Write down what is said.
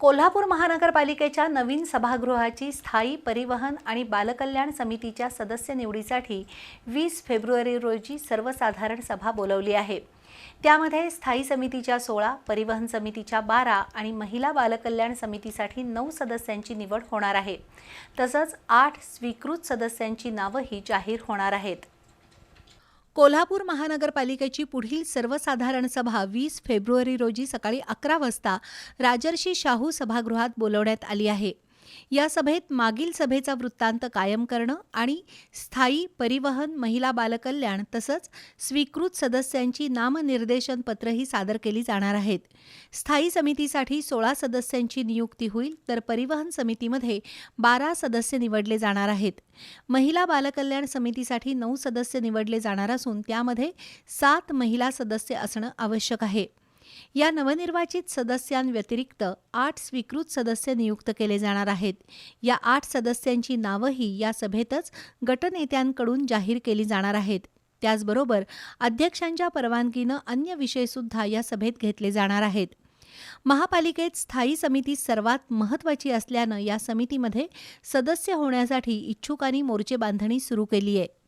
कोल्हापूर महानगरपालिकेच्या नवीन सभागृहाची स्थायी परिवहन आणि बालकल्याण समितीच्या सदस्य निवडीसाठी वीस फेब्रुवारी रोजी सर्वसाधारण सभा बोलवली आहे. त्यामध्ये स्थायी समितीच्या सोळा परिवहन समितीच्या बारा आणि महिला बालकल्याण समितीसाठी नऊ सदस्यांची निवड होणार आहे. तसंच आठ स्वीकृत सदस्यांची नावंही जाहीर होणार आहेत. कोल्हापूर महानगरपालिकेची पुढील सर्वसाधारण सभा वीस फेब्रुवारी रोजी सकाळी अकरा वाजता राजर्षी शाहू सभागृहात बोलवण्यात आली आहे. या सभेत मागील सभेचा वृत्तांत कायम करणं आणि स्थायी परिवहन महिला बालकल्याण तसंच स्वीकृत सदस्यांची नामनिर्देशन पत्रही सादर केली जाणार आहेत. स्थायी समितीसाठी सोळा सदस्यांची नियुक्ती होईल तर परिवहन समितीमध्ये बारा सदस्य निवडले जाणार आहेत. महिला बालकल्याण समितीसाठी नऊ सदस्य निवडले जाणार असून त्यामध्ये सात महिला सदस्य असणं आवश्यक आहे. या नवनिर्वाचित सदस्यांव्यतिरिक्त आठ स्वीकृत सदस्य नियुक्त केले जाणार आहेत. या आठ सदस्यांची नावंही या सभेतच गटनेत्यांकडून जाहीर केली जाणार आहेत. त्याचबरोबर अध्यक्षांच्या परवानगीनं अन्य विषयसुद्धा या सभेत घेतले जाणार आहेत. महापालिकेत स्थायी समिती सर्वात महत्त्वाची असल्यानं या समितीमध्ये सदस्य होण्यासाठी इच्छुकांनी मोर्चे बांधणी सुरू केली आहे